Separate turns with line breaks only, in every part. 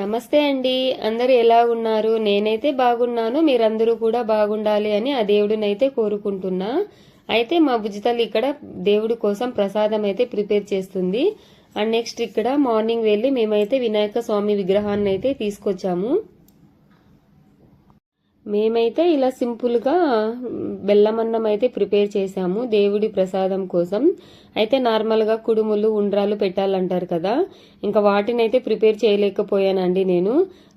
నమస్తే అండి. అందరూ ఎలా ఉన్నారు? నేనైతే బాగున్నాను. మీరందరూ కూడా బాగుండాలి అని ఆ దేవుడినైతే కోరుకుంటున్నా. అయితే మా బుజ్జితల్లి ఇక్కడ దేవుడి కోసం ప్రసాదం అయితే ప్రిపేర్ చేస్తుంది. అండ్ నెక్స్ట్ ఇక్కడ మార్నింగ్ వెళ్ళి మేమైతే వినాయక స్వామి విగ్రహాన్ని అయితే తీసుకొచ్చాము. మేమైతే ఇలా సింపుల్గా బెల్లమన్నం అయితే ప్రిపేర్ చేశాము దేవుడి ప్రసాదం కోసం. అయితే నార్మల్గా కుడుములు ఉండ్రాలు పెట్టాలంటారు కదా. ఇంకా వాటిని అయితే ప్రిపేర్ చేయలేకపోయానండి నేను.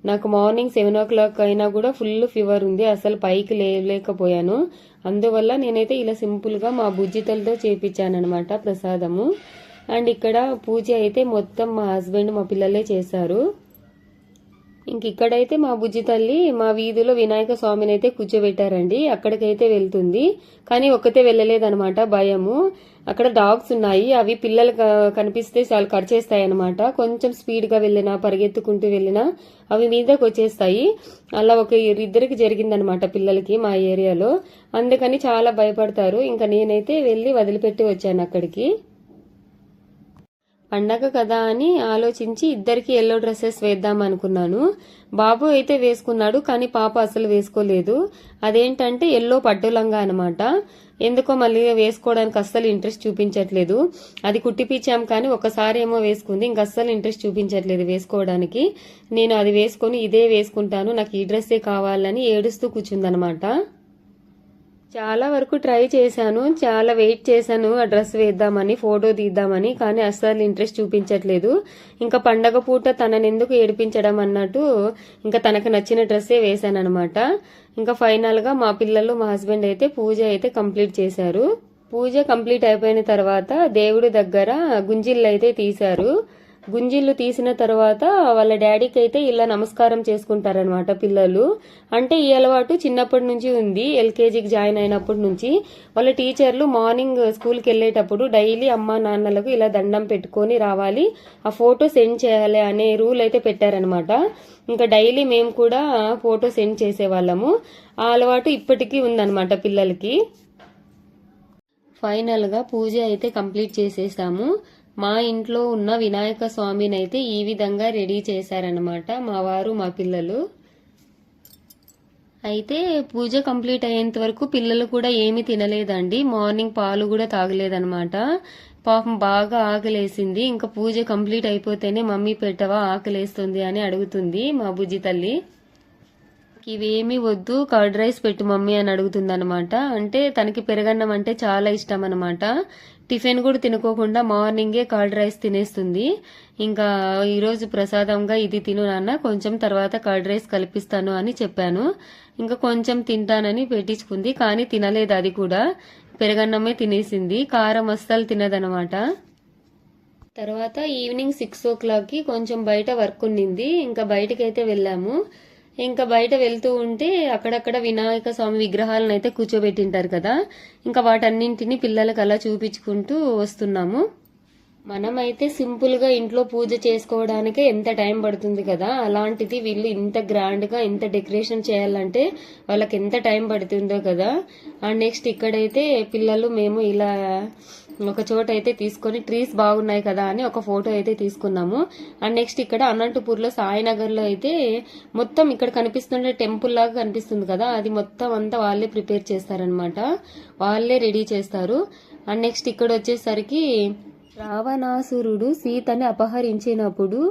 నాకు మార్నింగ్ సెవెన్ ఓ క్లాక్ అయినా కూడా ఫుల్ ఫీవర్ ఉంది. అసలు పైకి లేలేకపోయాను అందువల్ల నేనైతే ఇలా సింపుల్గా మా బుజ్జితలతో చేపించానమాట ప్రసాదము. అండ్ ఇక్కడ పూజ అయితే మొత్తం మా హస్బెండ్ మా పిల్లలే చేశారు. ఇంక ఇక్కడైతే మా బుజ్జి తల్లి మా వీధిలో వినాయక స్వామిని అయితే కూర్చోబెట్టారండి. అక్కడికైతే వెళ్తుంది. కానీ ఒక్కతే వెళ్ళలేదనమాట భయము. అక్కడ డాగ్స్ ఉన్నాయి. అవి పిల్లలు కనిపిస్తే చాలా ఖర్చేస్తాయి అనమాట కొంచెం స్పీడ్గా వెళ్ళినా పరిగెత్తుకుంటూ వెళ్ళినా అవి మీదకి వచ్చేస్తాయి అలా ఒక ఇద్దరికి జరిగిందనమాట పిల్లలకి మా ఏరియాలో. అందుకని చాలా భయపడతారు. ఇంకా నేనైతే వెళ్ళి వదిలిపెట్టి వచ్చాను అక్కడికి. పండగ కదా అని ఆలోచించి ఇద్దరికి ఎల్లో డ్రెస్సెస్ వేద్దాం అనుకున్నాను. బాబు అయితే వేసుకున్నాడు కానీ పాప అసలు వేసుకోలేదు. అదేంటంటే ఎల్లో పట్టులంగా అనమాట ఎందుకో మళ్ళీ వేసుకోవడానికి అస్సలు ఇంట్రెస్ట్ చూపించట్లేదు. అది కుట్టిపించాం కానీ ఒకసారి ఏమో వేసుకుంది. ఇంక అస్సలు ఇంట్రెస్ట్ చూపించట్లేదు వేసుకోవడానికి. నేను అది వేసుకొని ఇదే వేసుకుంటాను. నాకు ఈ డ్రెస్సే కావాలని ఏడుస్తూ కూర్చుందనమాట చాలా వరకు ట్రై చేశాను. చాలా వెయిట్ చేశాను. ఆ డ్రెస్ వేద్దామని ఫోటో తీద్దామని కానీ అస్సలు ఇంట్రెస్ట్ చూపించట్లేదు. ఇంకా పండగ పూట తనని ఎందుకు ఏడిపించడం అన్నట్టు ఇంకా తనకు నచ్చిన డ్రెస్సే వేశాను అనమాట ఇంకా ఫైనల్గా మా పిల్లలు మా హస్బెండ్ అయితే పూజ అయితే కంప్లీట్ చేశారు. పూజ కంప్లీట్ అయిపోయిన తర్వాత దేవుడి దగ్గర గుంజిళ్ళు అయితే తీశారు. గుంజిళ్ళు తీసిన తర్వాత వాళ్ళ డాడీకి అయితే ఇలా నమస్కారం చేసుకుంటారనమాట పిల్లలు. అంటే ఈ అలవాటు చిన్నప్పటి నుంచి ఉంది. ఎల్కేజీకి జాయిన్ అయినప్పటి నుంచి. వాళ్ళ టీచర్లు మార్నింగ్ స్కూల్కి వెళ్ళేటప్పుడు డైలీ అమ్మా నాన్నలకు ఇలా దండం పెట్టుకొని రావాలి. ఆ ఫోటో సెండ్ చేయాలి అనే రూల్ అయితే పెట్టారనమాట ఇంకా డైలీ మేము కూడా ఫోటో సెండ్ చేసేవాళ్ళము. ఆ అలవాటు ఇప్పటికీ ఉందన్నమాట పిల్లలకి. ఫైనల్గా పూజ అయితే కంప్లీట్ చేసేసాము. మా ఇంట్లో ఉన్న వినాయక స్వామిని అయితే ఈ విధంగా రెడీ చేశారనమాట మా వారు మా పిల్లలు. అయితే పూజ కంప్లీట్ అయ్యేంత వరకు పిల్లలు కూడా ఏమీ తినలేదండి. మార్నింగ్ పాలు కూడా తాగలేదనమాట పాపం బాగా ఆకలేసింది. ఇంకా పూజ కంప్లీట్ అయిపోతేనే మమ్మీ పెట్టవా ఆకలేస్తుంది అని అడుగుతుంది మా బుజ్జి తల్లి. ఇవేమీ వద్దు కర్డ్ రైస్ పెట్టు మమ్మీ అని అడుగుతుంది అనమాట అంటే తనకి పెరగన్నం అంటే చాలా ఇష్టం అనమాట టిఫిన్ కూడా తినుకోకుండా మార్నింగే కర్డ్ రైస్ తినేస్తుంది. ఇంకా ఈరోజు ప్రసాదంగా ఇది తిను నాన్న కొంచెం తర్వాత కర్డ్ రైస్ కల్పిస్తాను అని చెప్పాను. ఇంకా కొంచెం తింటానని పెట్టించుకుంది కానీ తినలేదు అది కూడా. పెరగన్నమే తినేసింది కారం అస్సలు తినదనమాట. తర్వాత ఈవినింగ్ సిక్స్ ఓ క్లాక్కి కొంచెం బయట వర్క్ ఉండింది ఇంకా బయటకి అయితే వెళ్ళాము. ఇంకా బయట వెళ్తూ ఉంటే అక్కడక్కడ వినాయక స్వామి విగ్రహాలను అయితే కూర్చోబెట్టింటారు కదా. ఇంకా వాటన్నింటిని పిల్లలకు అలా చూపించుకుంటూ వస్తున్నాము. మనమైతే సింపుల్గా ఇంట్లో పూజ చేసుకోవడానికే ఎంత టైం పడుతుంది కదా. అలాంటిది వీళ్ళు ఇంత గ్రాండ్గా ఇంత డెకరేషన్ చేయాలంటే వాళ్ళకి ఎంత టైం పడుతుందో కదా. అండ్ నెక్స్ట్ ఇక్కడైతే పిల్లలు మేము ఇలా ఒక చోట అయితే తీసుకొని ట్రీస్ బాగున్నాయి కదా అని ఒక ఫోటో అయితే తీసుకున్నాము. అండ్ నెక్స్ట్ ఇక్కడ అనంతపూర్లో సాయినగర్లో అయితే మొత్తం ఇక్కడ కనిపిస్తుండే టెంపుల్ లాగా కనిపిస్తుంది కదా అది మొత్తం అంతా వాళ్ళే ప్రిపేర్ చేస్తారనమాట వాళ్ళే రెడీ చేస్తారు. అండ్ నెక్స్ట్ ఇక్కడ వచ్చేసరికి రావణాసురుడు సీతని అపహరించినప్పుడు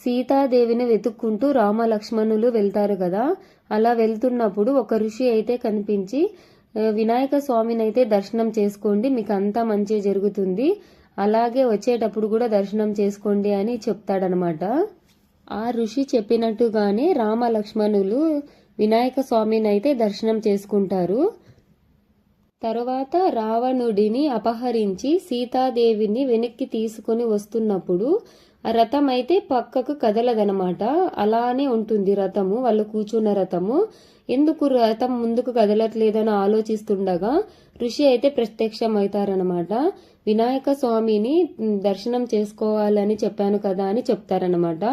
సీతాదేవిని వెతుక్కుంటూ రామలక్ష్మణులు వెళ్తారు కదా అలా వెళ్తున్నప్పుడు ఒక ఋషి అయితే కనిపించి వినాయక స్వామిని అయితే దర్శనం చేసుకోండి మీకు అంతా మంచి జరుగుతుంది. అలాగే వచ్చేటప్పుడు కూడా దర్శనం చేసుకోండి అని చెప్తాడనమాట. ఆ ఋషి చెప్పినట్టుగానే రామ లక్ష్మణులు వినాయక స్వామిని అయితే దర్శనం చేసుకుంటారు. తరువాత రావణుడిని అపహరించి సీతాదేవిని వెనక్కి తీసుకొని వస్తున్నప్పుడు ఆ రథం అయితే పక్కకు కదలదనమాట. అలానే ఉంటుంది రథము వాళ్ళు కూర్చున్న రథము. ఎందుకు రథం ముందుకు కదలట్లేదని ఆలోచిస్తుండగా ఋషి అయితే ప్రత్యక్షం అవుతారనమాట వినాయక స్వామిని దర్శనం చేసుకోవాలని చెప్పాను కదా అని చెప్తారనమాట.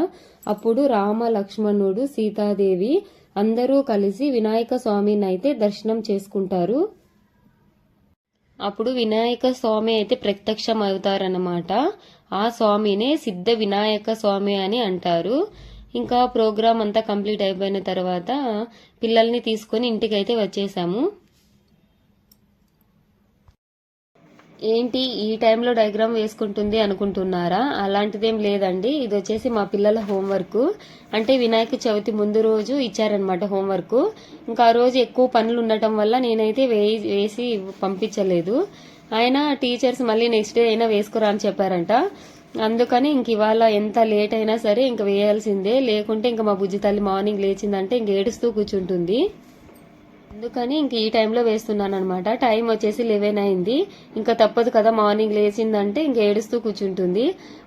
అప్పుడు రామ లక్ష్మణుడు సీతాదేవి అందరూ కలిసి వినాయక స్వామిని అయితే దర్శనం చేసుకుంటారు. అప్పుడు వినాయక స్వామి అయితే ప్రత్యక్షం అవుతారన్నమాట ఆ స్వామినే సిద్ధ వినాయక స్వామి అని అంటారు. ఇంకా ప్రోగ్రామ్ అంతా కంప్లీట్ అయిపోయిన తర్వాత పిల్లల్ని తీసుకొని ఇంటికైతే వచ్చేసాము. ఏంటి ఈ టైంలో డయాగ్రామ్ వేసుకుంటుంది అనుకుంటున్నారా? అలాంటిదేం లేదండి. ఇది వచ్చేసి మా పిల్లల హోంవర్క్. అంటే వినాయక చవితి ముందు రోజు ఇచ్చారనమాట హోంవర్క్. ఇంకా ఆ రోజు ఎక్కువ పనులు ఉండటం వల్ల నేనైతే వేయి వేసి పంపించలేదు. ఆయన టీచర్స్ మళ్ళీ నెక్స్ట్ డే అయినా వేసుకురా అని చెప్పారంట. అందుకని ఇంక ఇవాళ ఎంత లేట్ అయినా సరే ఇంక వేయాల్సిందే. లేకుంటే ఇంక మా బుజ్జి తల్లి మార్నింగ్ లేచిందంటే ఇంక ఏడుస్తూ కూర్చుంటుంది. అందుకని ఇంక ఈ టైంలో వేస్తున్నాను అనమాట టైం వచ్చేసి లెవెన్ అయింది. ఇంకా తప్పదు కదా మార్నింగ్ లేచిందంటే ఇంక ఏడుస్తూ కూర్చుంటుంది.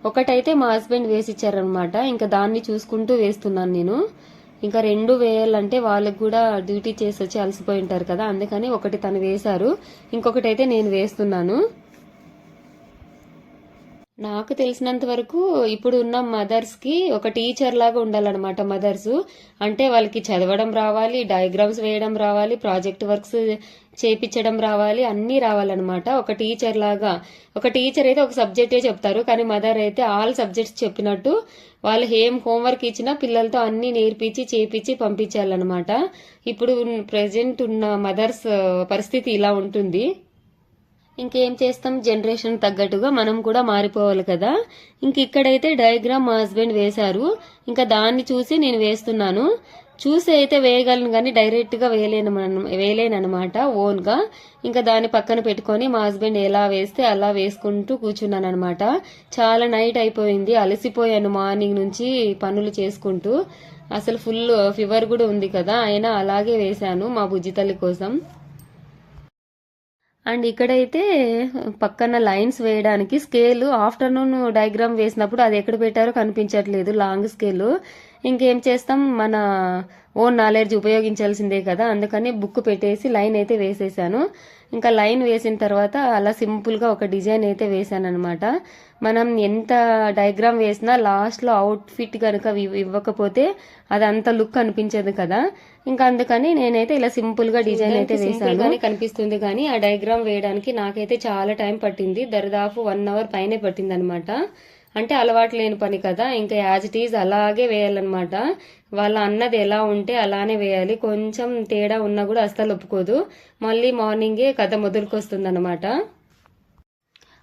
ఒకటైతే మా హస్బెండ్ వేసి ఇచ్చారనమాట ఇంకా దాన్ని చూసుకుంటూ వేస్తున్నాను నేను. ఇంకా రెండు వేయాలంటే వాళ్ళకు కూడా డ్యూటీ చేసి వచ్చి అలసిపోయి ఉంటారు కదా అందుకని ఒకటి తను వేశారు. ఇంకొకటి అయితే నేను వేస్తున్నాను. నాకు తెలిసినంత వరకు ఇప్పుడు ఉన్న మదర్స్కి ఒక టీచర్ లాగా ఉండాలన్నమాట మదర్స్ అంటే వాళ్ళకి చదవడం రావాలి డయాగ్రామ్స్ వేయడం రావాలి ప్రాజెక్ట్ వర్క్స్ చేపించడం రావాలి అన్నీ రావాలన్నమాట. ఒక టీచర్ లాగా. ఒక టీచర్ అయితే ఒక సబ్జెక్టే చెప్తారు కానీ మదర్ అయితే ఆల్ సబ్జెక్ట్స్ చెప్పినట్టు వాళ్ళు ఏం హోంవర్క్ ఇచ్చినా పిల్లలతో అన్నీ నేర్పించి చేపించి పంపించాలన్నమాట. ఇప్పుడు ప్రజెంట్ ఉన్న మదర్స్ పరిస్థితి ఇలా ఉంటుంది. ఇంకేం చేస్తాం? జనరేషన్ తగ్గట్టుగా మనం కూడా మారిపోవాలి కదా. ఇంక ఇక్కడైతే డయాగ్రామ్ మా హస్బెండ్ వేశారు. ఇంకా దాన్ని చూసి నేను వేస్తున్నాను. చూసి అయితే వేయగలను కానీ డైరెక్ట్గా వేయలేను వేయలేను అనమాట ఓన్గా. ఇంకా దాన్ని పక్కన పెట్టుకొని మా హస్బెండ్ ఎలా వేస్తే అలా వేసుకుంటూ కూర్చున్నాను అనమాట చాలా నైట్ అయిపోయింది. అలసిపోయాను మార్నింగ్ నుంచి పనులు చేసుకుంటూ. అసలు ఫుల్ ఫీవర్ కూడా ఉంది కదా. అయినా అలాగే వేశాను మా బుజ్జి తల్లి కోసం. అండ్ ఇక్కడైతే పక్కన లైన్స్ వేయడానికి స్కేల్ ఆఫ్టర్నూన్ డయాగ్రామ్ వేసినప్పుడు అది ఎక్కడ పెట్టారో కనిపించట్లేదు లాంగ్ స్కేల్. ఇంకేం చేస్తాం మన ఓన్ నాలెడ్జ్ ఉపయోగించాల్సిందే కదా అందుకని బుక్ పెట్టేసి లైన్ అయితే వేసేసాను. ఇంకా లైన్ వేసిన తర్వాత అలా సింపుల్గా ఒక డిజైన్ అయితే వేసాను అనమాట మనం ఎంత డయాగ్రామ్ వేసినా లాస్ట్లో అవుట్ ఫిట్ కనుక ఇవ్వకపోతే అది అంత లుక్ అనిపించదు కదా. ఇంకా అందుకని నేనైతే ఇలా సింపుల్గా డిజైన్ అయితే వేసాను కనిపిస్తుంది కానీ ఆ డయాగ్రామ్ వేయడానికి నాకైతే చాలా టైం పట్టింది. దరిదాపు వన్ అవర్ పైనే పట్టింది అనమాట అంటే అలవాటు లేని పని కదా. ఇంకా యాజ్ ఇట్ ఈజ్ అలాగే వేయాలన్నమాట. వాళ్ళ అన్నది ఎలా ఉంటే అలానే వేయాలి. కొంచెం తేడా ఉన్నా కూడా అస్సలు ఒప్పుకోదు. మళ్ళీ మార్నింగే కథ మొదలుకొస్తుంది అనమాట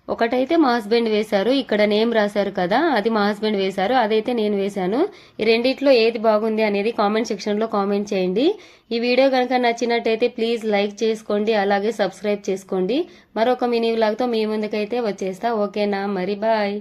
ఒకటైతే మా హస్బెండ్ వేశారు. ఇక్కడ నేమ్ రాశారు కదా. అది మా హస్బెండ్ వేశారు. అదైతే నేను వేశాను. ఈ రెండిట్లో ఏది బాగుంది అనేది కామెంట్ సెక్షన్లో కామెంట్ చేయండి. ఈ వీడియో కనుక నచ్చినట్టయితే ప్లీజ్ లైక్ చేసుకోండి. అలాగే సబ్స్క్రైబ్ చేసుకోండి. మరొక మినీ వ్లాగ్తో మీ ముందుకైతే వచ్చేస్తా. ఓకేనా? మరి బాయ్